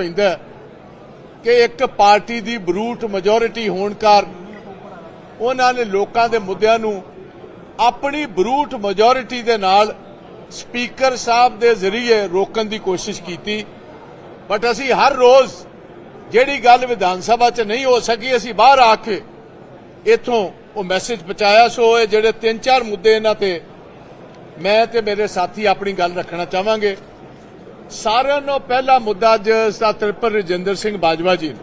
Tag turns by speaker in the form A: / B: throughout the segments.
A: ਪੈਂਦਾ ਕਿ ਇੱਕ ਪਾਰਟੀ ਦੀ ਬਰੂਟ ਮੈਜੋਰਿਟੀ ਹੋਣ ਕਾਰਨ ਉਹਨਾਂ ਨੇ ਲੋਕਾਂ ਦੇ ਮੁੱਦਿਆਂ ਨੂੰ ਆਪਣੀ ਬਰੂਟ ਮੈਜੋਰਿਟੀ ਦੇ ਨਾਲ ਸਪੀਕਰ ਸਾਹਿਬ ਦੇ ਜ਼ਰੀਏ ਰੋਕਣ ਦੀ ਕੋਸ਼ਿਸ਼ ਕੀਤੀ। ਬਟ ਅਸੀਂ ਹਰ ਰੋਜ਼ ਜਿਹੜੀ ਗੱਲ ਵਿਧਾਨ ਸਭਾ 'ਚ ਨਹੀਂ ਹੋ ਸਕੀ, ਅਸੀਂ ਬਾਹਰ ਆ ਕੇ ਇਥੋਂ ਉਹ ਮੈਸੇਜ ਪਹੁੰਚਾਇਆ। ਸੋ ਇਹ ਜਿਹੜੇ ਤਿੰਨ ਚਾਰ ਮੁੱਦੇ ਇਹਨਾਂ ਤੇ ਮੈਂ ਤੇ ਮੇਰੇ ਸਾਥੀ ਆਪਣੀ ਗੱਲ ਰੱਖਣਾ ਚਾਹਾਂਗੇ। ਸਾਰਿਆਂ ਨੂੰ ਪਹਿਲਾ ਮੁੱਦਾ ਅੱਜ ਸਾ ਤ੍ਰਿਪਤ ਰਜਿੰਦਰ ਸਿੰਘ ਬਾਜਵਾ ਜੀ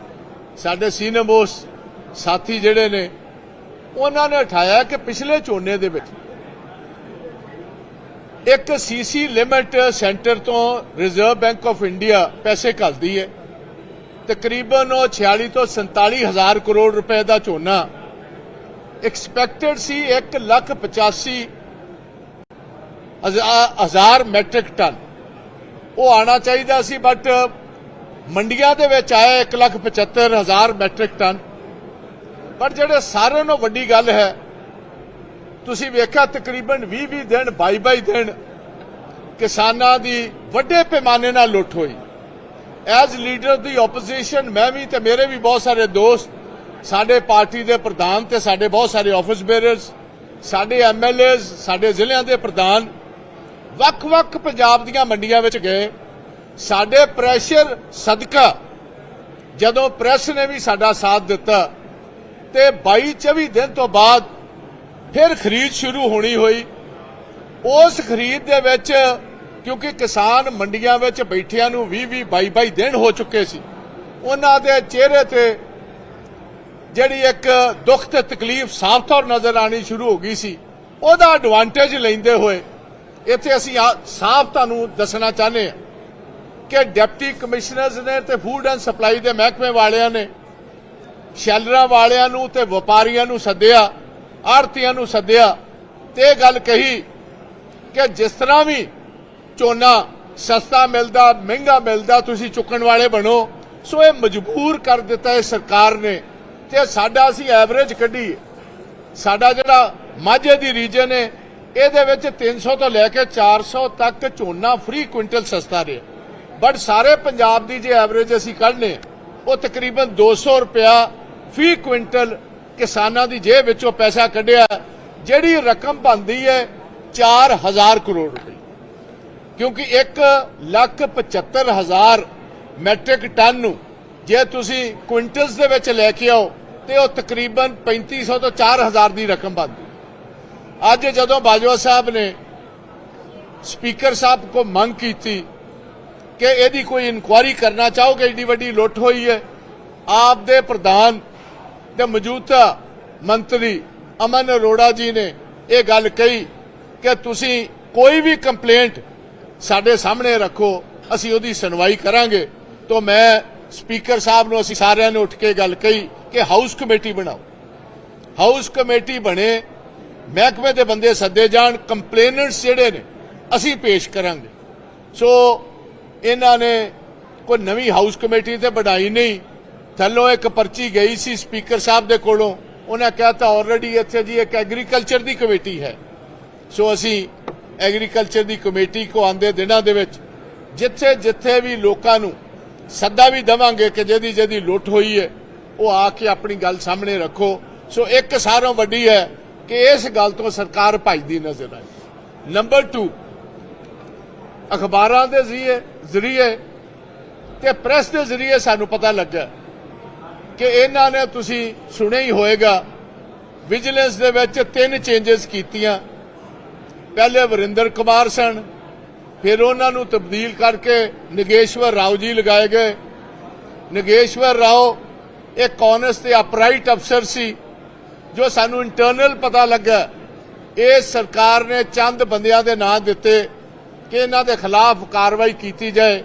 A: ਸਾਡੇ ਸੀਨੀਅਰ ਮੋਸਟ ਸਾਥੀ ਜਿਹੜੇ ਨੇ, ਉਹਨਾਂ ਨੇ ਉਠਾਇਆ ਕਿ ਪਿਛਲੇ ਝੋਨੇ ਦੇ ਵਿੱਚ ਇੱਕ ਸੀਸੀ ਲਿਮਿਟ ਸੈਂਟਰ ਤੋਂ ਰਿਜ਼ਰਵ ਬੈਂਕ ਆਫ ਇੰਡੀਆ ਪੈਸੇ ਘੱਲਦੀ ਹੈ। ਤਕਰੀਬਨ ਉਹ 46 ਤੋਂ 47 ਹਜ਼ਾਰ ਕਰੋੜ ਰੁਪਏ ਦਾ ਝੋਨਾ ਐਕਸਪੈਕਟਡ ਸੀ 1 ਲੱਖ 85 ਹਜ਼ਾਰ ਮੈਟ੍ਰਿਕ ਟਨ ਉਹ ਆਣਾ ਚਾਹੀਦਾ ਸੀ ਬਟ ਮੰਡੀਆਂ ਦੇ ਵਿੱਚ ਆਇਆ 1 ਲੱਖ 75 ਹਜ਼ਾਰ ਮੈਟ੍ਰਿਕ ਟਨ ਪਰ ਜਿਹੜੇ ਸਾਰਿਆਂ ਨੂੰ ਵੱਡੀ ਗੱਲ ਹੈ, ਤੁਸੀਂ ਵੇਖਿਆ ਤਕਰੀਬਨ 20-20 ਦਿਨ 22-22 ਦਿਨ ਕਿਸਾਨਾਂ ਦੀ ਵੱਡੇ ਪੈਮਾਨੇ ਨਾਲ ਲੁੱਟ ਹੋਈ। ਐਜ਼ ਲੀਡਰ ਦੀ ਆਪੋਜੀਸ਼ਨ ਮੈਂ ਵੀ ਤੇ ਮੇਰੇ ਵੀ ਬਹੁਤ ਸਾਰੇ ਦੋਸਤ, ਸਾਡੇ ਪਾਰਟੀ ਦੇ ਪ੍ਰਧਾਨ ਤੇ ਸਾਡੇ ਬਹੁਤ ਸਾਰੇ ਆਫਿਸ ਬੇਅਰਰਸ ਸਾਡੇ ਐਮਐਲਏਜ਼ ਸਾਡੇ ਜ਼ਿਲ੍ਹਿਆਂ ਦੇ ਪ੍ਰਧਾਨ ਵੱਖ-ਵੱਖ ਪੰਜਾਬ ਦੀਆਂ ਮੰਡੀਆਂ ਵਿੱਚ ਗਏ। ਸਾਡੇ ਪ੍ਰੈਸ਼ਰ ਸਦਕਾ, ਜਦੋਂ ਪ੍ਰੈਸ ਨੇ ਵੀ ਸਾਡਾ ਸਾਥ ਦਿੱਤਾ ਤੇ 22-24 ਦਿਨ ਤੋਂ ਬਾਅਦ ਫਿਰ ਖਰੀਦ ਸ਼ੁਰੂ ਹੋਣੀ ਹੋਈ। ਉਸ ਖਰੀਦ ਦੇ ਵਿੱਚ, ਕਿਉਂਕਿ ਕਿਸਾਨ ਮੰਡੀਆਂ ਵਿੱਚ ਬੈਠਿਆਂ ਨੂੰ 20-20 22-22 ਦਿਨ ਹੋ ਚੁੱਕੇ ਸੀ। ਉਹਨਾਂ ਦੇ ਚਿਹਰੇ ਤੇ ਜਿਹੜੀ ਇੱਕ ਦੁੱਖ ਤੇ ਤਕਲੀਫ ਸਾਫ਼ ਤੌਰ ਨਜ਼ਰ ਆਣੀ ਸ਼ੁਰੂ ਹੋ ਗਈ ਸੀ। ਉਹਦਾ ਐਡਵਾਂਟੇਜ ਲੈਂਦੇ ਹੋਏ ਇੱਥੇ ਅਸੀਂ ਸਾਫ਼ ਤੁਹਾਨੂੰ ਦੱਸਣਾ ਚਾਹੁੰਦੇ ਹਾਂ ਕਿ ਡਿਪਟੀ ਕਮਿਸ਼ਨਰਸ ਨੇ ਤੇ ਫੂਡ ਐਂਡ ਸਪਲਾਈ ਦੇ ਮਹਿਕਮੇ ਵਾਲਿਆਂ ਨੇ ਸ਼ੈਲਰਾਂ ਵਾਲਿਆਂ ਨੂੰ ਤੇ ਵਪਾਰੀਆਂ ਨੂੰ ਸੱਦਿਆ ਆੜਤੀਆਂ ਨੂੰ ਸੱਦਿਆ ਤੇ ਇਹ ਗੱਲ ਕਹੀ ਕਿ ਜਿਸ ਤਰ੍ਹਾਂ ਵੀ ਝੋਨਾ ਸਸਤਾ ਮਿਲਦਾ, ਮਹਿੰਗਾ ਮਿਲਦਾ, ਤੁਸੀਂ ਚੁੱਕਣ ਵਾਲੇ ਬਣੋ, ਸੋ ਇਹ ਮਜਬੂਰ ਕਰ ਦਿੱਤਾ ਹੈ ਸਰਕਾਰ ਨੇ ਤੇ ਸਾਡਾ ਅਸੀਂ ਐਵਰੇਜ ਕੱਢੀ ਸਾਡਾ ਜਿਹੜਾ ਮਾਝੇ ਦੀ ਰੀਜਨ ਹੈ ਇਹਦੇ ਵਿੱਚ 300 ਤੋਂ ਲੈ ਕੇ 400 ਤੱਕ ਝੋਨਾ ਫ੍ਰੀ ਕੁਇੰਟਲ ਸਸਤਾ ਰਿਹਾ। ਬਟ ਸਾਰੇ ਪੰਜਾਬ ਦੀ ਜੇ ਐਵਰੇਜ ਅਸੀਂ ਕੱਢਨੇ, ਉਹ ਤਕਰੀਬਨ 200 ਰੁਪਿਆ ਫੀ ਕੁਇੰਟਲ ਕਿਸਾਨਾਂ ਦੀ ਜੇਬ ਵਿੱਚੋਂ ਪੈਸਾ ਕੱਢਿਆ, ਜਿਹੜੀ ਰਕਮ ਬਣਦੀ ਹੈ 4000 ਕਰੋੜ ਰੁਪਏ। ਕਿਉਂਕਿ 1 ਲੱਖ 75 ਹਜ਼ਾਰ ਮੈਟ੍ਰਿਕ ਟਨ ਨੂੰ ਜੇ ਤੁਸੀਂ ਕੁਇੰਟਲਸ ਦੇ ਵਿੱਚ ਲੈ ਕੇ ਆਓ, ਤੇ ਉਹ ਤਕਰੀਬਨ 3500 ਤੋਂ 4000 ਦੀ ਰਕਮ ਬਣਦੀ ਅੱਜ ਜਦੋਂ ਬਾਜਵਾ ਸਾਹਿਬ ਨੇ ਸਪੀਕਰ ਸਾਹਿਬ ਕੋ ਮੰਗ ਕੀਤੀ ਕਿ ਇਹਦੀ ਕੋਈ ਇਨਕੁਆਇਰੀ ਕਰਨਾ ਚਾਹੋਗੇ, ਏਡੀ ਵੱਡੀ ਲੁੱਟ ਹੋਈ ਹੈ, ਆਪ ਦੇ ਪ੍ਰਧਾਨ ਤੇ ਮੌਜੂਦਾ ਮੰਤਰੀ ਅਮਨ ਅਰੋੜਾ ਜੀ ਨੇ ਇਹ ਗੱਲ ਕਹੀ ਕਿ ਤੁਸੀਂ ਕੋਈ ਵੀ ਕੰਪਲੇਂਟ ਸਾਡੇ ਸਾਹਮਣੇ ਰੱਖੋ, ਅਸੀਂ ਉਹਦੀ ਸੁਣਵਾਈ ਕਰਾਂਗੇ। ਤੋਂ ਮੈਂ ਸਪੀਕਰ ਸਾਹਿਬ ਨੂੰ, ਅਸੀਂ ਸਾਰਿਆਂ ਨੇ ਉੱਠ ਕੇ ਗੱਲ ਕਹੀ ਕਿ ਹਾਊਸ ਕਮੇਟੀ ਬਣਾਓ। ਹਾਊਸ ਕਮੇਟੀ ਬਣੇ ਮਹਿਕਮੇ ਦੇ ਬੰਦੇ ਸੱਦੇ ਜਾਣ ਕੰਪਲੇਨੈਂਟਸ ਜਿਹੜੇ ਨੇ, ਅਸੀਂ ਪੇਸ਼ ਕਰਾਂਗੇ। ਸੋ ਇਹਨਾਂ ਨੇ ਕੋਈ ਨਵੀਂ ਹਾਊਸ ਕਮੇਟੀ ਤੇ ਬਣਾਈ ਨਹੀਂ। ਥੱਲੋਂ ਇੱਕ ਪਰਚੀ ਗਈ ਸੀ ਸਪੀਕਰ ਸਾਹਿਬ ਦੇ ਕੋਲੋਂ। ਉਹਨਾਂ ਕਹਤਾ ਆਲਰੇਡੀ ਇੱਥੇ ਜੀ ਇੱਕ ਐਗਰੀਕਲਚਰ ਦੀ ਕਮੇਟੀ ਹੈ। ਸੋ ਅਸੀਂ ਐਗਰੀਕਲਚਰ ਦੀ ਕਮੇਟੀ ਕੋ ਆਂਦੇ ਦਿਨਾਂ ਦੇ ਵਿੱਚ, ਜਿੱਥੇ ਜਿੱਥੇ ਵੀ ਲੋਕਾਂ ਨੂੰ ਸੱਦਾ ਵੀ ਦਵਾਂਗੇ ਕਿ ਜਿਹਦੀ ਜਿਹਦੀ ਲੁੱਟ ਹੋਈ ਹੈ, ਉਹ ਆ ਕੇ ਆਪਣੀ ਗੱਲ ਸਾਹਮਣੇ ਰੱਖੋ। ਸੋ ਇੱਕ ਸਾਰੋਂ ਵੱਡੀ ਹੈ ਕਿ ਇਸ ਗੱਲ ਤੋਂ ਸਰਕਾਰ ਭੱਜਦੀ ਨਜ਼ਰ ਆਈ। ਨੰਬਰ 2 ਅਖਬਾਰਾਂ ਦੇ ਜ਼ਰੀਏ ਜ਼ਰੀਏ ਤੇ ਪ੍ਰੈਸ ਦੇ ਜ਼ਰੀਏ ਸਾਨੂੰ ਪਤਾ ਲੱਗਾ ਕਿ ਇਹਨਾਂ ਨੇ ਤੁਸੀਂ ਸੁਣਿਆ ਹੀ ਹੋਵੇਗਾ ਵਿਜੀਲੈਂਸ ਦੇ ਵਿੱਚ ਤਿੰਨ ਚੇਂਜਸ ਕੀਤੀਆਂ। ਪਹਿਲੇ ਵਰਿੰਦਰ ਕੁਮਾਰ ਸਨ, ਫਿਰ ਉਹਨਾਂ ਨੂੰ ਤਬਦੀਲ ਕਰਕੇ ਨਗੇਸ਼ਵਰ ਰਾਓ ਜੀ ਲਗਾਏ ਗਏ। ਨਗੇਸ਼ਵਰ ਰਾਓ ਇੱਕ ਕਾਂਗਰਸ ਤੇ ਅਪਰਾਈਟ ਅਫਸਰ ਸੀ। ਜੋ ਸਾਨੂੰ ਇੰਟਰਨਲ ਪਤਾ ਲੱਗਾ, ਇਹ ਸਰਕਾਰ ਨੇ ਚੰਦ ਬੰਦਿਆਂ ਦੇ ਨਾਂ ਦਿੱਤੇ ਕਿ ਇਹਨਾਂ ਦੇ ਖਿਲਾਫ ਕਾਰਵਾਈ ਕੀਤੀ ਜਾਏ।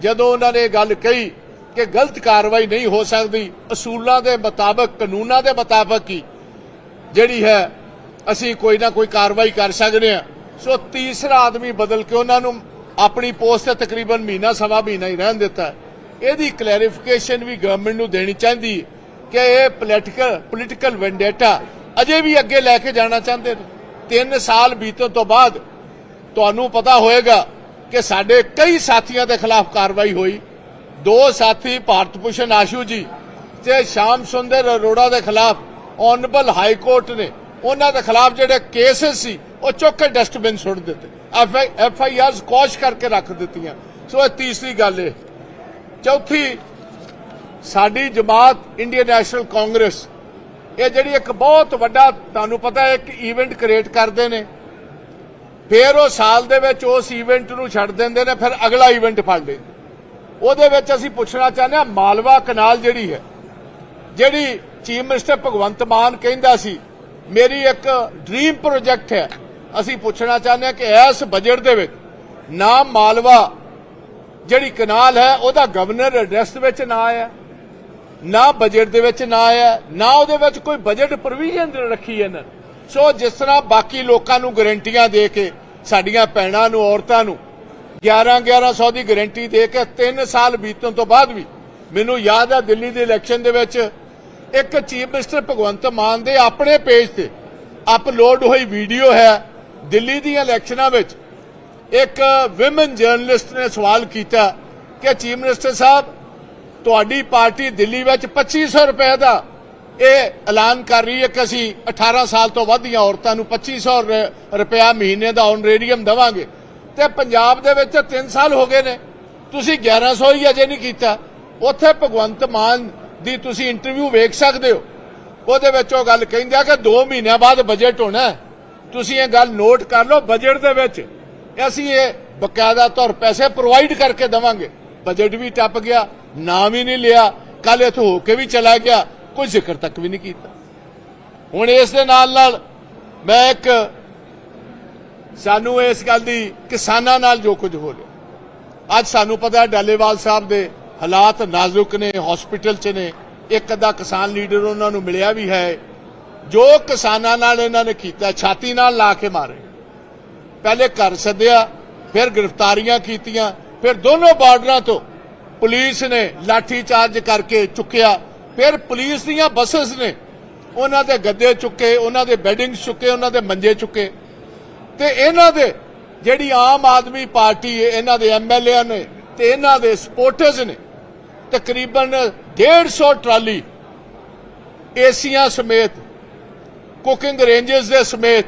A: ਜਦੋਂ ਉਹਨਾਂ ਨੇ ਇਹ ਗੱਲ ਕਹੀ ਕਿ ਗਲਤ ਕਾਰਵਾਈ ਨਹੀਂ ਹੋ ਸਕਦੀ, ਅਸੂਲਾਂ ਦੇ ਮੁਤਾਬਕ, ਕਾਨੂੰਨਾਂ ਦੇ ਮੁਤਾਬਕ ਹੀ ਜਿਹੜੀ ਹੈ, ਅਸੀਂ ਕੋਈ ਨਾ ਕੋਈ ਕਾਰਵਾਈ ਕਰ ਸਕਦੇ ਹਾਂ। ਸੋ ਤੀਸਰਾ ਆਦਮੀ ਬਦਲ ਕੇ ਉਹਨਾਂ ਨੂੰ ਆਪਣੀ ਪੋਸਟ ਤੇ ਤਕਰੀਬਨ ਮਹੀਨਾ ਸਵਾ ਮਹੀਨਾ ਹੀ ਰਹਿਣ ਦਿੱਤਾ। ਇਹਦੀ ਕਲੈਰੀਫਿਕੇਸ਼ਨ ਵੀ ਗਵਰਨਮੈਂਟ ਨੂੰ ਦੇਣੀ ਚਾਹੀਦੀ ਹੈ। ਕਿ ਇਹ ਪੋਲੀਟੀਕਲ ਪੋਲੀਟੀਕਲ ਵੈਂਡੇਟਾ ਅਜੇ ਵੀ ਅੱਗੇ ਲੈ ਕੇ ਜਾਣਾ ਚਾਹੁੰਦੇ ਨੇ। 3 ਸਾਲ ਬੀਤਣ ਤੋਂ ਬਾਅਦ ਤੁਹਾਨੂੰ ਪਤਾ ਹੋਏਗਾ ਕਿ ਸਾਡੇ ਕਈ ਸਾਥੀਆਂ ਦੇ ਖਿਲਾਫ ਕਾਰਵਾਈ ਹੋਈ। ਦੋ ਸਾਥੀ ਭਾਰਤ ਭੂਸ਼ਣ ਆਸ਼ੂ ਜੀ ਤੇ ਸ਼ਾਮ ਸੁੰਦਰ ਅਰੋੜਾ ਦੇ ਖਿਲਾਫ ਆਨਰੇਬਲ ਹਾਈ ਕੋਰਟ ਨੇ ਉਹਨਾਂ ਦੇ ਖਿਲਾਫ ਜਿਹੜੇ ਕੇਸਸ ਸੀ, ਉਹ ਚੁੱਕ ਕੇ ਡਸਟਬਿਨ ਸੁੱਟ ਦਿੱਤੇ। ਐਫ ਆਈ ਆਰ ਕੋਸ਼ ਕਰਕੇ ਰੱਖ ਦਿੱਤੀਆਂ। ਸੋ ਇਹ ਤੀਸਰੀ ਗੱਲ ਹੈ ਚੌਥੀ ਸਾਡੀ ਜਮਾਤ ਇੰਡੀਅਨ ਨੈਸ਼ਨਲ ਕਾਂਗਰਸ, ਇਹ ਜਿਹੜੀ ਇੱਕ ਬਹੁਤ ਵੱਡਾ, ਤੁਹਾਨੂੰ ਪਤਾ ਹੈ, ਇੱਕ ਇਵੈਂਟ ਕ੍ਰੀਏਟ ਕਰਦੇ ਨੇ। ਫਿਰ ਉਹ ਸਾਲ ਦੇ ਵਿੱਚ ਉਸ ਇਵੈਂਟ ਨੂੰ ਛੱਡ ਦਿੰਦੇ ਨੇ, ਫਿਰ ਅਗਲਾ ਇਵੈਂਟ ਫੜ ਲੈਂਦੇ ਉਹਦੇ ਵਿੱਚ ਅਸੀਂ ਪੁੱਛਣਾ ਚਾਹੁੰਦੇ ਹਾਂ, ਮਾਲਵਾ ਕਨਾਲ ਜਿਹੜੀ ਹੈ, ਜਿਹੜੀ ਚੀਫ ਮਿਨਿਸਟਰ ਭਗਵੰਤ ਮਾਨ ਕਹਿੰਦਾ ਸੀ, ਮੇਰੀ ਇੱਕ ਡ੍ਰੀਮ ਪ੍ਰੋਜੈਕਟ ਹੈ। ਅਸੀਂ ਪੁੱਛਣਾ ਚਾਹੁੰਦੇ ਹਾਂ ਕਿ ਇਸ ਬਜਟ ਦੇ ਵਿੱਚ ਨਾ ਮਾਲਵਾ, ਜਿਹੜੀ ਕਨਾਲ ਹੈ, ਉਹਦਾ ਗਵਰਨਰ ਐਡਰੈਸ ਵਿੱਚ ਨਾ ਆਇਆ। ਨਾ ਬਜਟ ਦੇ ਵਿੱਚ ਨਾ ਆਇਆ, ਨਾ ਉਹਦੇ ਵਿੱਚ ਕੋਈ ਬਜਟ ਪ੍ਰੋਵੀਜ਼ਨ ਰੱਖੀ ਇਹਨਾਂ ਸੋ ਜਿਸ ਤਰ੍ਹਾਂ ਬਾਕੀ ਲੋਕਾਂ ਨੂੰ ਗਾਰੰਟੀਆਂ ਦੇ ਕੇ, ਸਾਡੀਆਂ ਭੈਣਾਂ ਨੂੰ, ਔਰਤਾਂ ਨੂੰ 11 1100 ਦੀ ਗਾਰੰਟੀ ਦੇ ਕੇ 3 ਸਾਲ ਬੀਤਣ ਤੋਂ ਬਾਅਦ ਵੀ, ਮੈਨੂੰ ਯਾਦ ਹੈ ਦਿੱਲੀ ਦੇ ਇਲੈਕਸ਼ਨ ਦੇ ਵਿੱਚ, ਇੱਕ ਚੀਫ ਮਿਨਿਸਟਰ ਭਗਵੰਤ ਮਾਨ ਦੇ ਆਪਣੇ ਪੇਜ ਤੇ ਅਪਲੋਡ ਹੋਈ ਵੀਡੀਓ ਹੈ ਦਿੱਲੀ ਦੀਆਂ ਇਲੈਕਸ਼ਨਾਂ ਵਿੱਚ। ਇੱਕ ਵਿਮਨ ਜਰਨਲਿਸਟ ਨੇ ਸਵਾਲ ਕੀਤਾ ਕਿ ਚੀਫ ਮਿਨਿਸਟਰ ਸਾਹਿਬ ਤੁਹਾਡੀ ਪਾਰਟੀ ਦਿੱਲੀ ਵਿੱਚ 2500 ਰੁਪਏ ਦਾ ਇਹ ਐਲਾਨ ਕਰ ਰਹੀ ਹੈ ਕਿ ਅਸੀਂ 18 ਸਾਲ ਤੋਂ ਵੱਧ ਦੀਆਂ ਔਰਤਾਂ ਨੂੰ 2500 ਰ- ਰੁਪਇਆ ਮਹੀਨੇ ਦਾ ਆਨਰੇਰੀਅਮ ਦੇਵਾਂਗੇ। ਤੇ ਪੰਜਾਬ ਦੇ ਵਿੱਚ 3 ਸਾਲ ਹੋ ਗਏ ਨੇ। ਤੁਸੀਂ 1100 ਹੀ ਅਜੇ ਨਹੀਂ ਕੀਤਾ। ਉੱਥੇ ਭਗਵੰਤ ਮਾਨ ਦੀ ਤੁਸੀਂ ਇੰਟਰਵਿਊ ਵੇਖ ਸਕਦੇ ਹੋ। ਉਹਦੇ ਵਿੱਚ ਉਹ ਗੱਲ ਕਹਿੰਦਾ ਕਿ 2 ਮਹੀਨਿਆਂ ਬਾਅਦ ਬਜਟ ਹੋਣਾ ਤੁਸੀਂ ਇਹ ਗੱਲ ਨੋਟ ਕਰ ਲਓ, ਬਜਟ ਦੇ ਵਿੱਚ ਅਸੀਂ ਇਹ ਬਕਾਇਦਾ ਤੌਰ ਪੈਸੇ ਪ੍ਰੋਵਾਈਡ ਕਰਕੇ ਦਵਾਂਗੇ। ਬਜਟ ਵੀ ਟੱਪ ਗਿਆ। ਨਾਮ ਹੀ ਨਹੀਂ ਲਿਆ। ਕੱਲ ਇੱਥੋਂ ਹੋ ਕੇ ਵੀ ਚਲਾ ਗਿਆ। ਕੋਈ ਜ਼ਿਕਰ ਤੱਕ ਵੀ ਨਹੀਂ ਕੀਤਾ। ਹੁਣ ਇਸ ਦੇ ਨਾਲ ਨਾਲ ਮੈਂ ਇੱਕ ਸਾਨੂੰ ਇਸ ਗੱਲ ਦੀ ਕਿਸਾਨਾਂ ਨਾਲ ਜੋ ਕੁਝ ਹੋ ਰਿਹਾ। ਅੱਜ ਸਾਨੂੰ ਪਤਾ ਹੈ ਡਾਲੇਵਾਲ ਸਾਹਿਬ ਦੇ ਹਾਲਾਤ ਨਾਜ਼ੁਕ ਨੇ ਹਸਪੀਟਲ 'ਚ ਨੇ। ਇੱਕ ਅੱਧਾ ਕਿਸਾਨ ਲੀਡਰ ਉਹਨਾਂ ਨੂੰ ਮਿਲਿਆ ਵੀ ਹੈ। ਜੋ ਕਿਸਾਨਾਂ ਨਾਲ ਇਹਨਾਂ ਨੇ ਕੀਤਾ, ਛਾਤੀ ਨਾਲ ਲਾ ਕੇ ਮਾਰੇ। ਪਹਿਲੇ ਘਰ ਸੱਦਿਆ, ਫਿਰ ਗ੍ਰਿਫਤਾਰੀਆਂ ਕੀਤੀਆਂ, ਫਿਰ ਦੋਨੋਂ ਬਾਰਡਰਾਂ ਤੋਂ ਪੁਲਿਸ ਨੇ ਲਾਠੀ ਚਾਰਜ ਕਰਕੇ ਚੁੱਕਿਆ। ਫਿਰ ਪੁਲਿਸ ਦੀਆਂ ਬੱਸਸ ਨੇ ਉਹਨਾਂ ਦੇ ਗੱਦੇ ਚੁੱਕੇ, ਉਹਨਾਂ ਦੇ ਬੈਡਿੰਗ ਚੁੱਕੇ, ਉਹਨਾਂ ਦੇ ਮੰਜੇ ਚੁੱਕੇ। ਤੇ ਇਹਨਾਂ ਦੇ ਜਿਹੜੀ ਆਮ ਆਦਮੀ ਪਾਰਟੀ ਹੈ, ਇਹਨਾਂ ਦੇ ਐਮਐਲਏ ਨੇ ਤੇ ਇਹਨਾਂ ਦੇ ਸਪੋਰਟਰਸ ਨੇ, ਤਕਰੀਬਨ 150 ਟਰਾਲੀ ਏਸੀਆਂ ਸਮੇਤ, ਕੁਕਿੰਗ ਰੇਂਜਸ ਦੇ ਸਮੇਤ,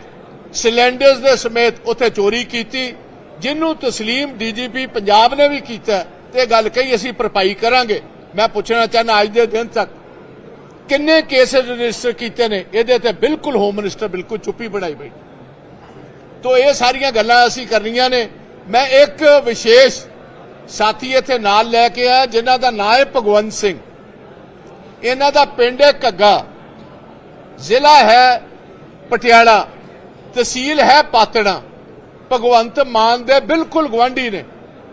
A: ਸਿਲੰਡਰਸ ਦੇ ਸਮੇਤ ਉੱਥੇ ਚੋਰੀ ਕੀਤੀ ਜਿਹਨੂੰ ਤਸਲੀਮ ਡੀਜੀਪੀ ਪੰਜਾਬ ਨੇ ਵੀ ਕੀਤਾ। ਤੇ ਗੱਲ ਕਹੀ ਅਸੀਂ ਭਰਪਾਈ ਕਰਾਂਗੇ। ਮੈਂ ਪੁੱਛਣਾ ਚਾਹੁੰਦਾ ਅੱਜ ਦੇ ਦਿਨ ਤੱਕ, ਕਿੰਨੇ ਕੇਸ ਰਜਿਸਟਰ ਕੀਤੇ ਨੇ? ਇਹਦੇ ਤੇ ਬਿਲਕੁਲ ਹੋਮ ਮਿਨਿਸਟਰ ਬਿਲਕੁਲ ਚੁੱਪੀ ਬਣਾਈ ਬੈਠੀ। ਤੋ ਇਹ ਸਾਰੀਆਂ ਗੱਲਾਂ ਅਸੀਂ ਕਰਨੀਆਂ ਨੇ। ਮੈਂ ਇੱਕ ਵਿਸ਼ੇਸ਼ ਸਾਥੀ ਇੱਥੇ ਨਾਲ ਲੈ ਕੇ ਆਇਆ, ਜਿਨ੍ਹਾਂ ਦਾ ਨਾਂ ਹੈ ਭਗਵੰਤ ਸਿੰਘ। ਇਹਨਾਂ ਦਾ ਪਿੰਡ ਹੈ ਘੱਗਾ। ਜ਼ਿਲ੍ਹਾ ਹੈ ਪਟਿਆਲਾ। ਤਹਿਸੀਲ ਹੈ ਪਾਤੜਾ ਭਗਵੰਤ ਮਾਨ ਦੇ ਬਿਲਕੁਲ ਗਵਾਂਢੀ ਨੇ।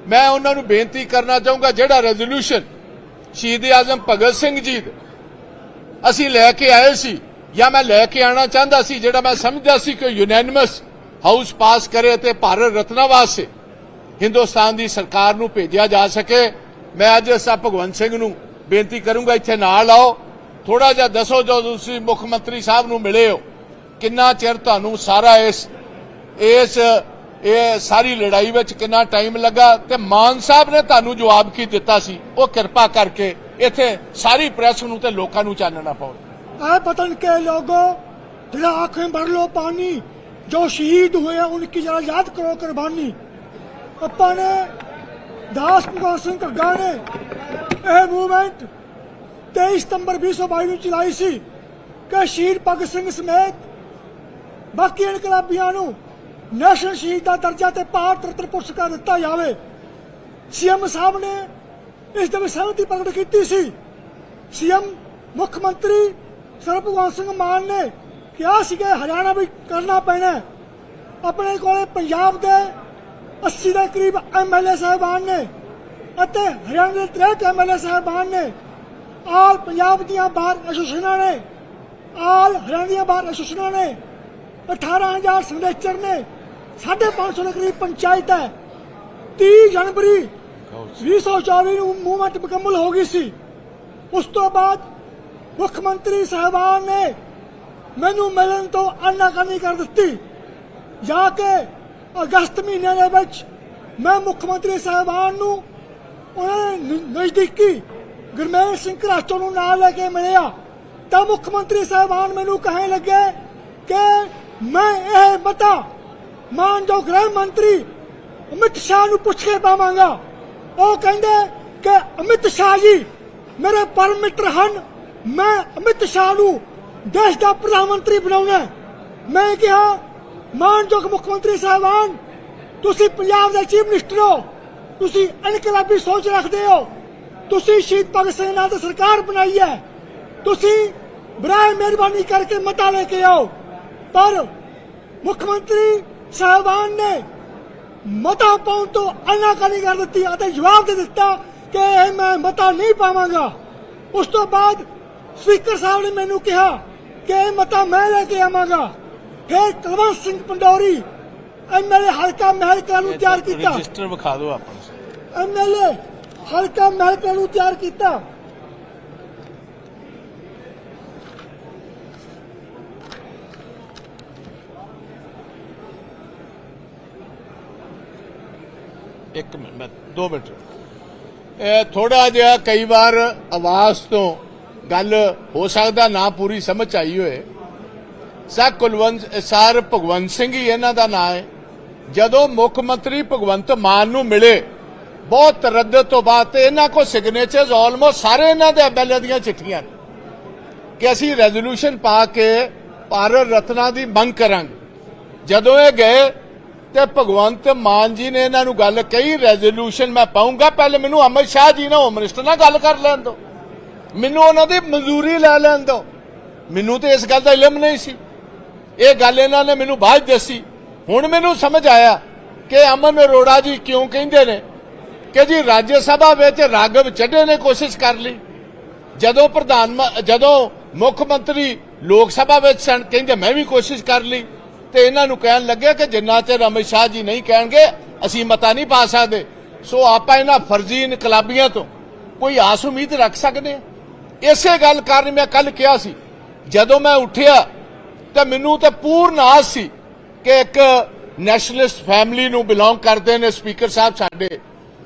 A: ਮੈਂ ਉਹਨਾਂ ਨੂੰ ਬੇਨਤੀ ਕਰਨਾ ਚਾਹੂੰਗਾ, ਜਿਹੜਾ ਰੈਜ਼ੋਲੂਸ਼ਨ ਸ਼ਹੀਦ ਆਜ਼ਮ ਭਗਤ ਸਿੰਘ ਜੀ ਦੇ ਅਸੀਂ ਲੈ ਕੇ ਆਏ ਸੀ, ਜਾਂ ਮੈਂ ਲੈ ਕੇ ਆਣਾ ਚਾਹੁੰਦਾ ਸੀ, ਜਿਹੜਾ ਮੈਂ ਸਮਝਦਾ ਸੀ ਕਿ ਯੂਨੈਨਿਮਸ ਹਾਊਸ ਪਾਸ ਕਰੇ ਤੇ ਭਾਰਤ ਰਤਨਾ ਵਾਸਤੇ ਹਿੰਦੁਸਤਾਨ ਦੀ ਸਰਕਾਰ ਨੂੰ ਭੇਜਿਆ ਜਾ ਸਕੇ। ਮੈਂ ਅੱਜ ਸਭ ਭਗਵੰਤ ਸਿੰਘ ਨੂੰ ਬੇਨਤੀ ਕਰੂੰਗਾ, ਇੱਥੇ ਨਾਲ ਆਓ। ਥੋੜਾ ਜਿਹਾ ਦੱਸੋ ਜੋ ਤੁਸੀਂ ਮੁੱਖ ਮੰਤਰੀ ਸਾਹਿਬ ਨੂੰ ਮਿਲੇ ਹੋ, ਕਿੰਨਾ ਚਿਰ ਤੁਹਾਨੂੰ ਸਾਰਾ ਇਸ ਇਸ ਇਹ ਸਾਰੀ ਲੜਾਈ ਵਿੱਚ ਕਿੰਨਾ ਟਾਈਮ ਲੱਗਾ ਤੇ ਮਾਨ ਸਾਹਿਬ ਨੇ ਤੁਹਾਨੂੰ ਜਵਾਬ ਕੀ ਦਿੱਤਾ ਸੀ? ਉਹ ਕਿਰਪਾ ਕਰਕੇ ਇੱਥੇ ਸਾਰੀ ਪ੍ਰੈਸ ਨੂੰ ਤੇ ਲੋਕਾਂ ਨੂੰ ਚਾਨਣਾ ਪਾਓ।
B: ਐ ਬਤਨ ਕੇ ਲੋਗੋ, ਜਿਹੜਾ ਆਖੇ ਭਰ ਲੋ ਪਾਣੀ, ਜੋ ਸ਼ਹੀਦ ਹੋਏ ਉਨਕੀ ਜਰਾ ਯਾਦ ਕਰੋ ਕੁਰਬਾਨੀ। ਆਪਾਂ ਨੇ ਦਾਸ ਭਗਵਾਨ ਸਿੰਘ ਘੱਗਾ ਨੇ ਇਹ ਮੂਵਮੈਂਟ 23 ਸਤੰਬਰ 2022 ਨੂੰ ਚਲਾਈ ਸੀ ਕਿ ਸ਼ਹੀਦ ਭਗਤ ਸਿੰਘ ਸਮੇਤ ਬਾਕੀ ਇਨਕਲਾਬੀਆਂ ਨੂੰ ਨੈਸ਼ਨਲ ਸ਼ਹੀਦ ਦਾ ਦਰਜਾ ਤੇ ਭਾਰਤ ਰਤਨ ਪੁਰਸਕਾਰ ਦਿੱਤਾ ਜਾਵੇ। ਸੀਐਮ ਸਾਹਿਬ ਨੇ ਇਸ ਦੇ ਵਿੱਚ ਸਹਿਮਤੀ ਪ੍ਰਗਟ ਕੀਤੀ ਸੀ। ਸੀਐਮ ਮੁੱਖ ਮੰਤਰੀ ਸਰ ਸਿੰਘ ਮਾਨ ਨੇ ਕਿਹਾ ਸੀ ਕਿ ਹਰਿਆਣਾ ਵੀ ਕਰਨਾ ਪੈਣਾ ਆਪਣੇ ਕੋਲੇ ਪੰਜਾਬ ਦੇ 80 ਦੇ ਕਰੀਬ ਐਮਐਲਏ ਸਾਹਿਬਾਨ ਨੇ ਅਤੇ ਹਰਿਆਣਾ ਦੇ 63 ਐਮਐਲਏ ਸਾਹਿਬਾਨ ਨੇ ਆਲ ਪੰਜਾਬ ਦੀਆਂ ਬਾਰ ਐਸੋਸੀਏਸ਼ਨਾਂ ਨੇ, ਆਲ ਹਰਿਆਣਾ ਦੀਆਂ ਬਾਰ ਐਸੋਸੀਏਸ਼ਨਾਂ ਨੇ 18000 ਸਿਗਨੇਚਰ ਨੇ 550 ਦੇ ਕਰੀਬ ਪੰਚਾਇਤ ਹੈ। 30 ਜਨਵਰੀ 2024 ਨੂੰ ਮੂਵਮੈਂਟ ਮੁਕੰਮਲ ਹੋ ਗਈ ਸੀ। ਉਸ ਤੋਂ ਬਾਅਦ ਮੁੱਖ ਮੰਤਰੀ ਸਾਹਿਬਾਨ ਨੇ ਮੈਨੂੰ ਮਿਲਣ ਤੋਂ ਆਨਾਕਾਨੀ ਕਰ ਦਿੱਤੀ। ਜਾ ਕੇ ਅਗਸਤ ਮਹੀਨੇ ਦੇ ਵਿੱਚ ਮੈਂ ਮੁੱਖ ਮੰਤਰੀ ਸਾਹਿਬਾਨ ਨੂੰ ਉਹਨਾਂ ਦੇ ਨਜ਼ਦੀਕੀ ਗੁਰਮੇਲ ਸਿੰਘ ਘਰਾਚੋਂ ਨੂੰ ਨਾਲ ਲੈ ਕੇ ਮਿਲਿਆ। ਤਾਂ ਮੁੱਖ ਮੰਤਰੀ ਸਾਹਿਬਾਨ ਮੈਨੂੰ ਕਹਿਣ ਲੱਗੇ ਕਿ ਮੈਂ ਇਹ ਮਤਾ ਮਾਨਯੋਗ ਗ੍ਰਹਿ ਮੰਤਰੀ ਅਮਿਤ ਸ਼ਾਹ ਨੂੰ ਪੁੱਛ ਕੇ ਪਾਵਾਂਗਾ। ਉਹ ਕਹਿੰਦੇ ਕਿ ਅਮਿਤ ਸ਼ਾਹ ਜੀ, ਮੇਰੇ ਪਰਮ ਮਿੱਤਰ ਹਨ। ਮੈਂ ਅਮਿਤ ਸ਼ਾਹ ਨੂੰ ਦੇਸ਼ ਦਾ ਪ੍ਰਧਾਨ ਮੰਤਰੀ ਬਣਾਉਣਾ ਮੈਂ ਕਿਹਾ ਮਾਨਯੋਗ ਮੁੱਖ ਮੰਤਰੀ ਸਾਹਿਬਾਨ, ਤੁਸੀਂ ਪੰਜਾਬ ਦੇ ਚੀਫ ਮਿਨਿਸਟਰ ਹੋ। ਤੁਸੀਂ ਇਨਕਲਾਬੀ ਸੋਚ ਰੱਖਦੇ ਹੋ। ਤੁਸੀਂ ਸ਼ਹੀਦ ਭਗਤ ਸਿੰਘ ਨਾਲ ਸਰਕਾਰ ਬਣਾਈ ਹੈ। ਤੁਸੀਂ ਬਰਾਏ ਮਿਹਰਬਾਨੀ ਕਰਕੇ ਮਤਾ ਲੈ ਕੇ ਆਓ। ਪਰ ਮੁੱਖ ਮੰਤਰੀ ਸਾਹਿਬਾਨ ਨੇ ਮਤਾ ਪਾਉਣ ਤੋਂ ਅਨਾਕਾਰੀ ਕਰ ਦਿੱਤੀ ਅਤੇ ਜਵਾਬ ਦੇ ਦਿੱਤਾ ਕਿ ਇਹ ਮੈਂ ਮਤਾ ਨਹੀਂ ਪਾਵਾਂਗਾ। ਉਸ ਤੋਂ ਬਾਅਦ ਸਪੀਕਰ ਸਾਹਿਬ ਨੇ ਮੈਨੂੰ ਕਿਹਾ ਕਿ ਇਹ ਮਤਾ ਮੈਂ ਲੈ ਕੇ ਆਵਾਂਗਾ। ਫਿਰ ਕੁਲਵੰਤ ਸਿੰਘ ਪੰਡੋਰੀ ਐਮਐਲਏ ਹਲਕਾ ਮਹਿਲਕਾ ਨੂੰ ਤਿਆਰ ਕੀਤਾ।
C: ਰਜਿਸਟਰ ਵਿਖਾ ਦਿਓ ਆਪਾਂ
B: ਐਮਐਲਏ ਹਲਕਾ ਮਹਿਲਕਾ ਨੂੰ ਤਿਆਰ ਕੀਤਾ।
A: ਇੱਕ ਮਿੰਟ, ਮੈਂ 2 ਮਿੰਟ। ਇਹ ਥੋੜਾ ਜਿਹਾ ਕਈ ਵਾਰ ਆਵਾਜ਼ ਤੋਂ ਗੱਲ ਹੋ ਸਕਦਾ, ਨਾ ਪੂਰੀ ਸਮਝ ਆਈ ਹੋਏ। ਸਾ ਕੁਲਵੰਤ, ਸਰ ਭਗਵੰਤ ਸਿੰਘ ਹੀ ਇਹਨਾਂ ਦਾ ਨਾਂ ਹੈ। ਜਦੋਂ ਮੁੱਖ ਮੰਤਰੀ ਭਗਵੰਤ ਮਾਨ ਨੂੰ ਮਿਲੇ, ਬਹੁਤ ਤਰੱਦਦ ਤੋਂ ਬਾਅਦ ਤੇ ਇਹਨਾਂ ਕੋ ਸਿਗਨੇਚਰਸ ਆਲਮੋਸਟ ਸਾਰੇ ਇਹਨਾਂ ਦੇ ਐਮਐਲਏ ਦੀਆਂ ਚਿੱਠੀਆਂ ਨੇ ਕਿ ਅਸੀਂ ਰੈਜ਼ੋਲੂਸ਼ਨ ਪਾ ਕੇ ਭਾਰਤ ਰਤਨਾ ਦੀ ਮੰਗ ਕਰਾਂਗੇ। ਜਦੋਂ ਇਹ ਗਏ ਤੇ ਭਗਵੰਤ ਮਾਨ ਜੀ ਨੇ ਇਹਨਾਂ ਨੂੰ ਗੱਲ ਕਹੀ ਰੈਜ਼ੋਲੂਸ਼ਨ ਮੈਂ ਪਾਉਂਗਾ, ਪਹਿਲੇ ਮੈਨੂੰ ਅਮਿਤ ਸ਼ਾਹ ਜੀ ਨਾਲ ਹੋਮ ਮਿਨਿਸਟਰ ਨਾਲ ਗੱਲ ਕਰ ਲੈਣ ਦਿਓ ਮੈਨੂੰ ਉਹਨਾਂ ਦੀ ਮਨਜ਼ੂਰੀ ਲੈ ਲੈਣ ਦਿਓ ਮੈਨੂੰ ਤੇ ਇਸ ਗੱਲ ਦਾ ਇਲਮ ਨਹੀਂ ਸੀ। ਇਹ ਗੱਲ ਇਹਨਾਂ ਨੇ ਮੈਨੂੰ ਬਾਅਦ ਦੱਸੀ। ਹੁਣ ਮੈਨੂੰ ਸਮਝ ਆਇਆ ਕਿ ਅਮਨ ਅਰੋੜਾ ਜੀ ਕਿਉਂ ਕਹਿੰਦੇ ਨੇ ਕਿ ਜੀ ਰਾਜ ਸਭਾ ਵਿੱਚ ਰਾਗਵ ਚੱਡੇ ਨੇ ਕੋਸ਼ਿਸ਼ ਕਰ ਲਈ। ਜਦੋਂ ਪ੍ਰਧਾਨ ਜਦੋਂ ਮੁੱਖ ਮੰਤਰੀ ਲੋਕ ਸਭਾ ਵਿੱਚ ਸਨ, ਕਹਿੰਦੇ ਮੈਂ ਵੀ ਕੋਸ਼ਿਸ਼ ਕਰ ਲਈ। ਤੇ ਇਹਨਾਂ ਨੂੰ ਕਹਿਣ ਲੱਗੇ ਕਿ ਜਿੰਨਾ ਚਿਰ ਅਮਿਤ ਸ਼ਾਹ ਜੀ ਨਹੀਂ ਕਹਿਣਗੇ, ਅਸੀਂ ਮਤਾ ਨਹੀਂ ਪਾ ਸਕਦੇ। ਸੋ ਆਪਾਂ ਇਹਨਾਂ ਫਰਜ਼ੀ ਇਨਕਲਾਬੀਆਂ ਤੋਂ ਕੋਈ ਆਸ ਉਮੀਦ ਰੱਖ ਸਕਦੇ ਹਾਂ? ਇਸੇ ਗੱਲ ਕਾਰਨ ਮੈਂ ਕੱਲ ਕਿਹਾ ਸੀ, ਜਦੋਂ ਮੈਂ ਉੱਠਿਆ, ਤਾਂ ਮੈਨੂੰ ਤਾਂ ਪੂਰਨ ਆਸ ਸੀ ਕਿ ਇੱਕ ਨੈਸ਼ਨਲਿਸਟ ਫੈਮਿਲੀ ਨੂੰ ਬਿਲੋਂਗ ਕਰਦੇ ਨੇ ਸਪੀਕਰ ਸਾਹਿਬ ਸਾਡੇ।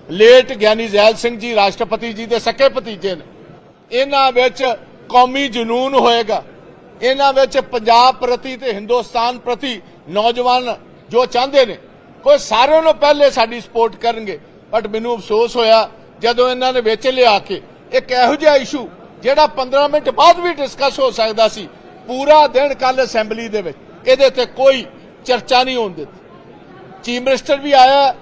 A: ਲੇਟ ਗਿਆਨੀ ਜ਼ੈਲ ਸਿੰਘ ਜੀ, ਰਾਸ਼ਟਰਪਤੀ ਜੀ ਦੇ ਸਕੇ ਭਤੀਜੇ ਨੇ। ਇਹਨਾਂ ਵਿੱਚ ਕੌਮੀ ਜਨੂਨ ਹੋਏਗਾ। ਇਹਨਾਂ ਵਿੱਚ ਪੰਜਾਬ ਪ੍ਰਤੀ ਤੇ ਹਿੰਦੁਸਤਾਨ ਪ੍ਰਤੀ ਨੌਜਵਾਨ ਜੋ ਚਾਹੁੰਦੇ ਨੇ, ਕੋਈ ਸਾਰਿਆਂ ਨੂੰ ਪਹਿਲੇ ਸਾਡੀ ਸਪੋਰਟ ਕਰਨਗੇ। ਬਟ ਮੈਨੂੰ ਅਫਸੋਸ ਹੋਇਆ ਜਦੋਂ ਇਹਨਾਂ ਨੇ ਵਿੱਚ ਲਿਆ ਕੇ ਇੱਕ ਇਹੋ ਜਿਹਾ ਇਸ਼ੂ ਜਿਹੜਾ 15 ਮਿੰਟ ਬਾਅਦ ਵੀ ਡਿਸਕਸ ਹੋ ਸਕਦਾ ਸੀ, ਪੂਰਾ ਦਿਨ ਕੱਲ ਅਸੈਂਬਲੀ ਦੇ ਵਿੱਚ। ਇਹਦੇ ਤੇ ਕੋਈ ਚਰਚਾ ਨਹੀਂ ਹੋਣ ਦਿੱਤੀ। ਚੀਫ ਮਿਨਿਸਟਰ ਵੀ ਆਇਆ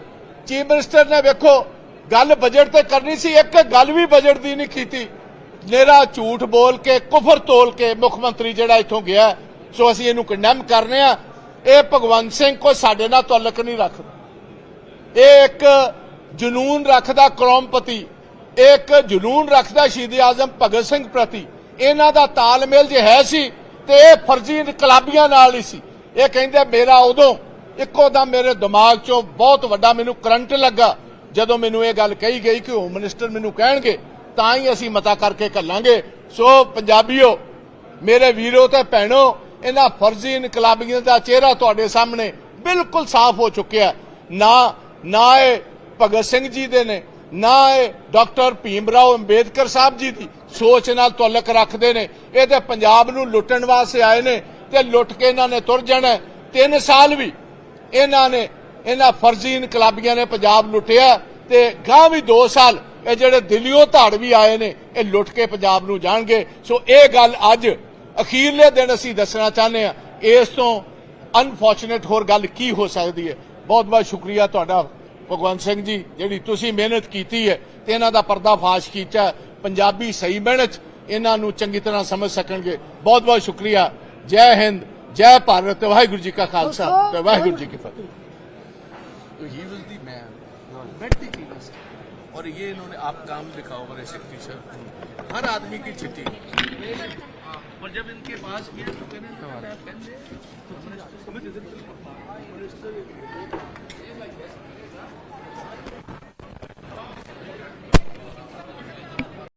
A: ਚੀਫ ਮਿਨਿਸਟਰ ਨੇ ਵੇਖੋ, ਗੱਲ ਬਜਟ ਤੇ ਕਰਨੀ ਸੀ, ਇੱਕ ਗੱਲ ਵੀ ਬਜਟ ਦੀ ਨਹੀਂ ਕੀਤੀ। ਨੇਰਾ ਝੂਠ ਬੋਲ ਕੇ, ਕੁਫਰ ਤੋਲ ਕੇ ਮੁੱਖ ਮੰਤਰੀ ਜਿਹੜਾ ਇੱਥੋਂ ਗਿਆ, ਸੋ ਅਸੀਂ ਇਹਨੂੰ ਕੰਡੈਮ ਕਰਨੇ ਆ ਇਹ ਭਗਵੰਤ ਸਿੰਘ ਕੋਈ ਸਾਡੇ ਨਾਲ ਤਾਲੁਕ ਨਹੀਂ ਰੱਖਦਾ। ਇਹ ਇੱਕ ਜਨੂਨ ਰੱਖਦਾ ਕੌਮਪਤੀ ਇੱਕ ਜਨੂਨ ਰੱਖਦਾ ਸ਼ਹੀਦ ਆਜ਼ਮ ਭਗਤ ਸਿੰਘ ਪ੍ਰਤੀ। ਇਹਨਾਂ ਦਾ ਤਾਲਮੇਲ ਜੇ ਹੈ ਸੀ, ਤੇ ਇਹ ਫਰਜ਼ੀ ਇਨਕਲਾਬੀਆਂ ਨਾਲ ਹੀ ਸੀ। ਇਹ ਕਹਿੰਦੇ ਮੇਰਾ ਉਦੋਂ, ਇੱਕੋ ਦਮ ਮੇਰੇ ਦਿਮਾਗ 'ਚੋਂ ਬਹੁਤ ਵੱਡਾ ਮੈਨੂੰ ਕਰੰਟ ਲੱਗਾ, ਜਦੋਂ ਮੈਨੂੰ ਇਹ ਗੱਲ ਕਹੀ ਗਈ ਕਿ ਹੋਮ ਮਿਨਿਸਟਰ ਮੈਨੂੰ ਕਹਿਣਗੇ ਤਾਂ ਹੀ ਅਸੀਂ ਮਤਾ ਕਰਕੇ ਕੱਲਾਂਗੇ ਸੋ ਪੰਜਾਬੀਓ, ਮੇਰੇ ਵੀਰੋ ਤੇ ਭੈਣੋ, ਇਹਨਾਂ ਫਰਜ਼ੀ ਇਨਕਲਾਬੀਆਂ ਦਾ ਚਿਹਰਾ ਤੁਹਾਡੇ ਸਾਹਮਣੇ ਬਿਲਕੁਲ ਸਾਫ਼ ਹੋ ਚੁੱਕਿਆ ਨਾ ਨਾ ਇਹ ਭਗਤ ਸਿੰਘ ਜੀ ਦੇ ਨੇ, ਨਾ ਇਹ ਡਾਕਟਰ ਭੀਮ ਰਾਓ ਅੰਬੇਦਕਰ ਸਾਹਿਬ ਜੀ ਦੀ ਸੋਚ ਨਾਲ ਤਾਲੁਕ ਰੱਖਦੇ ਨੇ। ਇਹ ਤੇ ਪੰਜਾਬ ਨੂੰ ਲੁੱਟਣ ਵਾਸਤੇ ਆਏ ਨੇ ਤੇ ਲੁੱਟ ਕੇ ਇਹਨਾਂ ਨੇ ਤੁਰ ਜਾਣਾ ਤਿੰਨ ਸਾਲ ਵੀ ਇਹਨਾਂ ਨੇ, ਇਹਨਾਂ ਫਰਜ਼ੀ ਇਨਕਲਾਬੀਆਂ ਨੇ ਪੰਜਾਬ ਲੁੱਟਿਆ ਤੇ ਗਾਂ ਵੀ 2 ਸਾਲ ਇਹ ਜਿਹੜੇ ਦਿੱਲੀੋਂ ਧਾੜ ਵੀ ਆਏ ਨੇ ਇਹ ਲੁੱਟ ਕੇ ਪੰਜਾਬ ਨੂੰ ਜਾਣਗੇ। ਸੋ ਇਹ ਗੱਲ ਅੱਜ ਅਖੀਰਲੇ ਦਿਨ ਅਸੀਂ ਦੱਸਣਾ ਚਾਹੁੰਦੇ ਆ ਇਸ ਤੋਂ ਅਨਫੋਰਚੂਨੇਟ ਹੋਰ ਗੱਲ ਕੀ ਹੋ ਸਕਦੀ ਹੈ? ਬਹੁਤ ਬਹੁਤ ਸ਼ੁਕਰੀਆ ਤੁਹਾਡਾ ਭਗਵੰਤ ਸਿੰਘ ਜੀ ਜਿਹੜੀ ਤੁਸੀਂ ਮਿਹਨਤ ਕੀਤੀ ਹੈ ਤੇ ਇਹਨਾਂ ਦਾ ਪਰਦਾ ਫਾਸ਼ ਕੀਤਾ ਪੰਜਾਬੀ ਸਹੀ ਮਿਹਨਤ ਇਹਨਾਂ ਨੂੰ ਚੰਗੀ ਤਰ੍ਹਾਂ ਸਮਝ ਸਕਣਗੇ। ਬਹੁਤ ਬਹੁਤ ਸ਼ੁਕਰੀਆ। ਜੈ ਹਿੰਦ ਜੈ ਭਾਰਤ ਵਾਹਿਗੁਰੂ ਜੀ ਕਾ ਖਾਲਸਾ ਵਾਹਿਗੁਰੂ ਜੀ ਕੀ ਫਤਿਹ।
C: ਹੀ ਵਾਸ ਦੀ ਮੈਨ ਬੈਠੀ और ये इन्होंने आप काम दिखाओ मेरे शक्ति सर हर आदमी की चिट्ठी। और जब इनके पास गया तो कहने